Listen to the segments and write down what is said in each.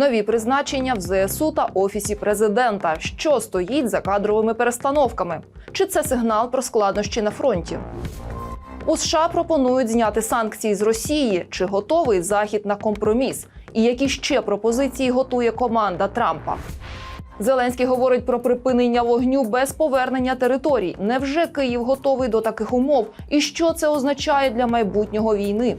нові призначення в ЗСУ та офісі президента, що стоїть за кадровими перестановками. Чи це сигнал про складнощі на фронті? У США пропонують зняти санкції з Росії. Чи готовий захід на компроміс? І які ще пропозиції готує команда Трампа? Зеленський говорить про припинення вогню без повернення територій. Невже Київ готовий до таких умов? І що це означає для майбутнього війни?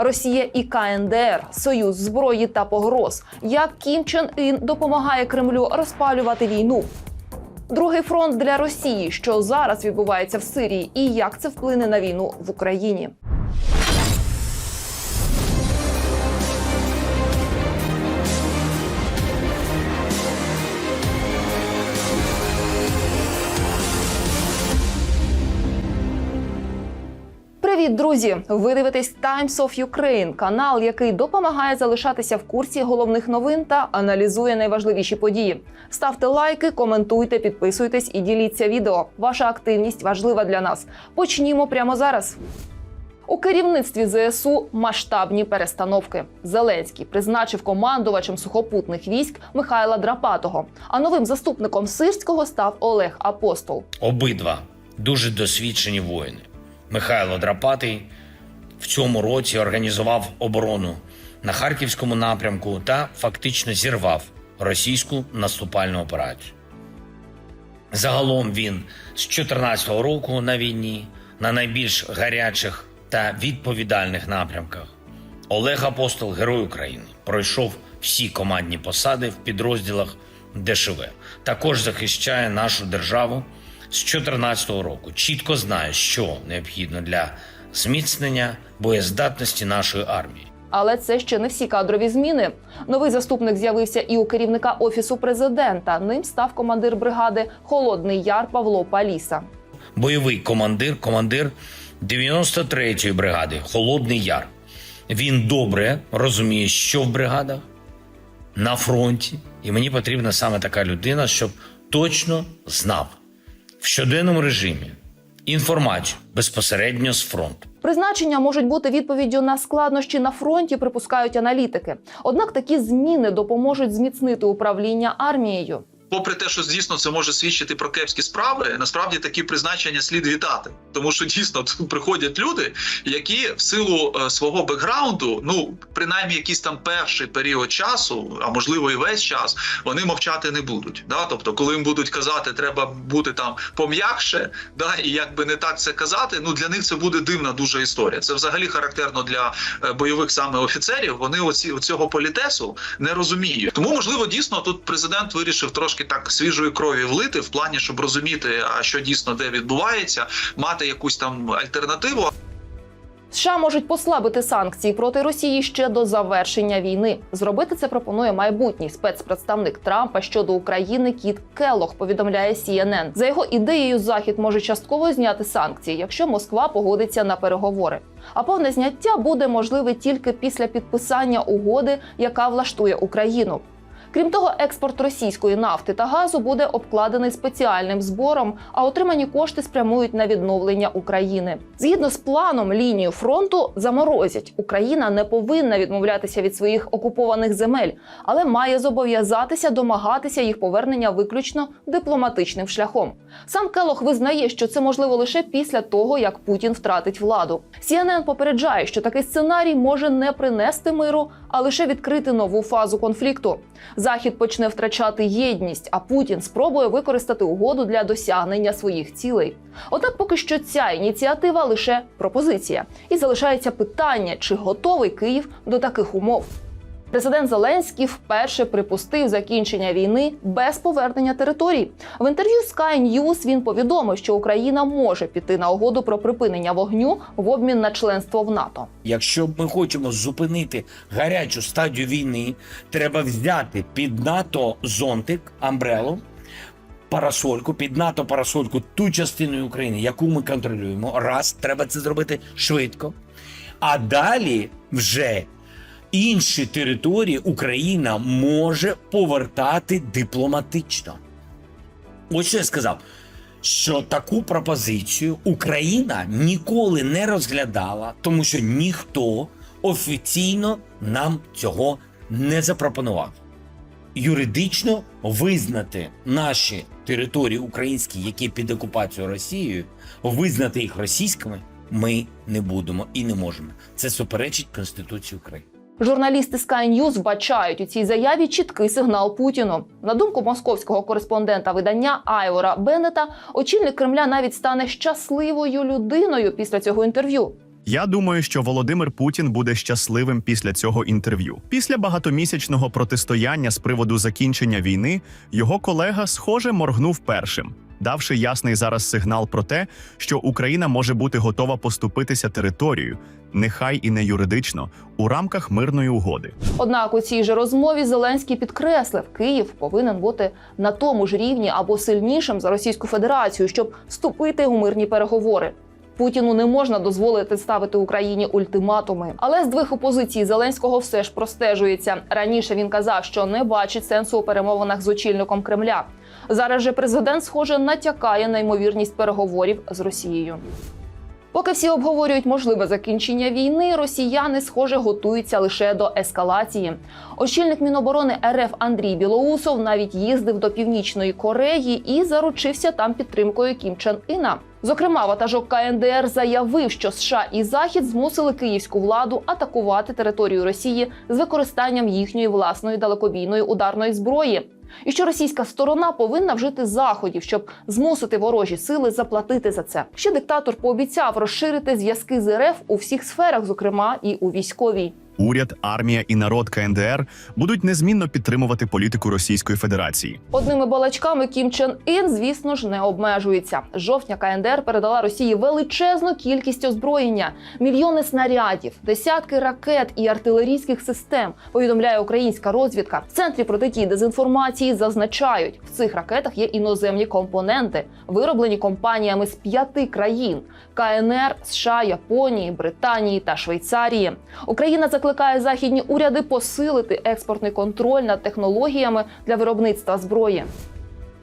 Росія і КНДР, союз зброї та погроз. Як Кім Чен Ін допомагає Кремлю розпалювати війну? Другий фронт для Росії, що зараз відбувається в Сирії, і як це вплине на війну в Україні. Привіт, друзі! Ви дивитесь Times of Ukraine, канал, який допомагає залишатися в курсі головних новин та аналізує найважливіші події. Ставте лайки, коментуйте, підписуйтесь і діліться відео. Ваша активність важлива для нас. Почнімо прямо зараз. У керівництві ЗСУ масштабні перестановки. Зеленський призначив командувачем сухопутних військ Михайла Драпатого. А новим заступником Сирського став Олег Апостол. Обидва дуже досвідчені воїни. Михайло Драпатий в цьому році організував оборону на харківському напрямку та фактично зірвав російську наступальну операцію. Загалом він з 2014 року на війні на найбільш гарячих та відповідальних напрямках. Олег Апостол, Герой України, пройшов всі командні посади в підрозділах ДШВ. Також захищає нашу державу з 2014 року. Чітко знає, що необхідно для зміцнення боєздатності нашої армії. Але це ще не всі кадрові зміни. Новий заступник з'явився і у керівника офісу президента. Ним став командир бригади Холодний Яр Павло Паліса. бойовий командир, командир 93-ї бригади Холодний Яр. Він добре розуміє, що в бригадах на фронті, і мені потрібна саме така людина, щоб точно знав в щоденному режимі інформацію безпосередньо з фронту. Призначення можуть бути відповіддю на складнощі на фронті, припускають аналітики. Однак такі зміни допоможуть зміцнити управління армією. Попри те, що дійсно це може свідчити про кепські справи, насправді такі призначення слід вітати, тому що дійсно тут приходять люди, які в силу е, свого бекграунду, ну принаймні якийсь там перший період часу, а можливо і весь час, вони мовчати не будуть. Да? Тобто, коли їм будуть казати, треба бути там пом'якше, да, і якби не так це казати, ну для них це буде дивна дуже історія. Це взагалі характерно для е, бойових саме офіцерів. Вони оці цього політесу не розуміють. Тому можливо дійсно тут президент вирішив трошки так свіжої крові влити в плані, щоб розуміти, а що дійсно де відбувається, мати якусь там альтернативу. США можуть послабити санкції проти Росії ще до завершення війни. Зробити це пропонує майбутній спецпредставник Трампа щодо України Кіт Келлог, повідомляє CNN. За його ідеєю, Захід може частково зняти санкції, якщо Москва погодиться на переговори. А повне зняття буде можливе тільки після підписання угоди, яка влаштує Україну. Крім того, експорт російської нафти та газу буде обкладений спеціальним збором, а отримані кошти спрямують на відновлення України. Згідно з планом, лінію фронту заморозять. Україна не повинна відмовлятися від своїх окупованих земель, але має зобов'язатися домагатися їх повернення виключно дипломатичним шляхом. Сам Келох визнає, що це можливо лише після того, як Путін втратить владу. CNN попереджає, що такий сценарій може не принести миру, а лише відкрити нову фазу конфлікту. Захід почне втрачати єдність, а Путін спробує використати угоду для досягнення своїх цілей. Однак, поки що ця ініціатива лише пропозиція, і залишається питання, чи готовий Київ до таких умов. Президент Зеленський вперше припустив закінчення війни без повернення територій. В інтерв'ю Sky News він повідомив, що Україна може піти на угоду про припинення вогню в обмін на членство в НАТО. Якщо ми хочемо зупинити гарячу стадію війни, треба взяти під НАТО зонтик, амбрелу, парасольку, під НАТО парасольку ту частину України, яку ми контролюємо. Раз, треба це зробити швидко. А далі вже інші території Україна може повертати дипломатично. Ось що я сказав. Що таку пропозицію Україна ніколи не розглядала, тому що ніхто офіційно нам цього не запропонував юридично визнати наші території українські, які під окупацією Росією, визнати їх російськими. Ми не будемо і не можемо. Це суперечить Конституції України. Журналісти Sky News вбачають у цій заяві чіткий сигнал Путіну. На думку московського кореспондента видання Айвора Беннета, очільник Кремля навіть стане щасливою людиною після цього інтерв'ю. Я думаю, що Володимир Путін буде щасливим після цього інтерв'ю. Після багатомісячного протистояння з приводу закінчення війни його колега, схоже, моргнув першим, давши ясний зараз сигнал про те, що Україна може бути готова поступитися територією, нехай і не юридично, у рамках мирної угоди. Однак у цій же розмові Зеленський підкреслив, Київ повинен бути на тому ж рівні або сильнішим за Російську Федерацію, щоб вступити у мирні переговори. Путіну не можна дозволити ставити Україні ультиматуми. Але здвиг опозиції Зеленського все ж простежується. Раніше він казав, що не бачить сенсу у перемовинах з очільником Кремля. Зараз же президент, схоже, натякає на ймовірність переговорів з Росією. Поки всі обговорюють можливе закінчення війни, росіяни, схоже, готуються лише до ескалації. Очільник Міноборони РФ Андрій Білоусов навіть їздив до північної Кореї і заручився там підтримкою Кім Чен Іна. Зокрема, ватажок КНДР заявив, що США і Захід змусили київську владу атакувати територію Росії з використанням їхньої власної далекобійної ударної зброї. І що російська сторона повинна вжити заходів, щоб змусити ворожі сили заплатити за це. Ще диктатор пообіцяв розширити зв'язки з РФ у всіх сферах, зокрема і у військовій. Уряд, армія і народ КНДР будуть незмінно підтримувати політику Російської Федерації. Одними балачками Кім Чен Ін, звісно ж, не обмежується. Жовтня КНДР передала Росії величезну кількість озброєння, мільйони снарядів, десятки ракет і артилерійських систем. Повідомляє українська розвідка. В центрі протидії дезінформації зазначають, в цих ракетах є іноземні компоненти, вироблені компаніями з п'яти країн: КНР, США, Японії, Британії та Швейцарії. Україна закликає західні уряди посилити експортний контроль над технологіями для виробництва зброї.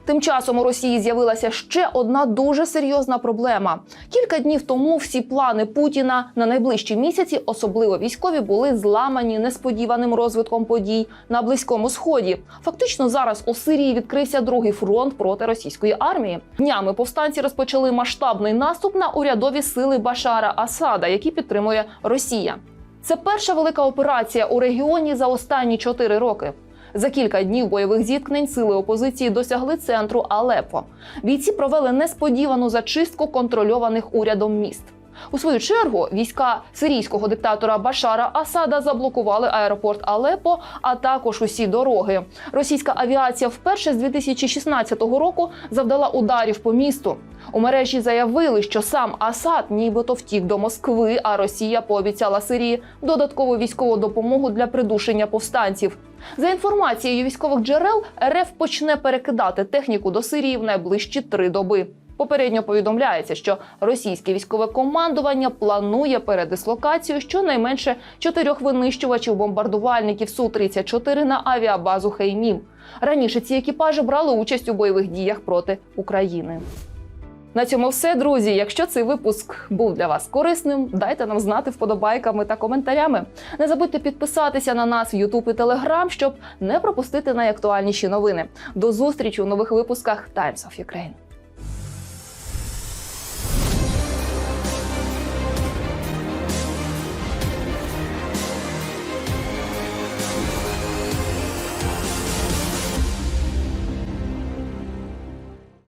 Тим часом у Росії з'явилася ще одна дуже серйозна проблема. Кілька днів тому всі плани Путіна на найближчі місяці, особливо військові, були зламані несподіваним розвитком подій на близькому сході. Фактично зараз у Сирії відкрився другий фронт проти російської армії. Днями повстанці розпочали масштабний наступ на урядові сили Башара Асада, які підтримує Росія. Це перша велика операція у регіоні за останні чотири роки. За кілька днів бойових зіткнень сили опозиції досягли центру Алеппо. Бійці провели несподівану зачистку контрольованих урядом міст. У свою чергу війська сирійського диктатора Башара Асада заблокували аеропорт Алеппо, а також усі дороги. Російська авіація вперше з 2016 року завдала ударів по місту. У мережі заявили, що сам Асад нібито втік до Москви, а Росія пообіцяла Сирії додаткову військову допомогу для придушення повстанців. За інформацією військових джерел, РФ почне перекидати техніку до Сирії в найближчі три доби. Попередньо повідомляється, що російське військове командування планує передислокацію щонайменше чотирьох винищувачів бомбардувальників су 34 на авіабазу Хеймім. Раніше ці екіпажі брали участь у бойових діях проти України. На цьому все, друзі. Якщо цей випуск був для вас корисним, дайте нам знати вподобайками та коментарями. Не забудьте підписатися на нас в YouTube і Telegram, щоб не пропустити найактуальніші новини. До зустрічі у нових випусках Times of Ukraine.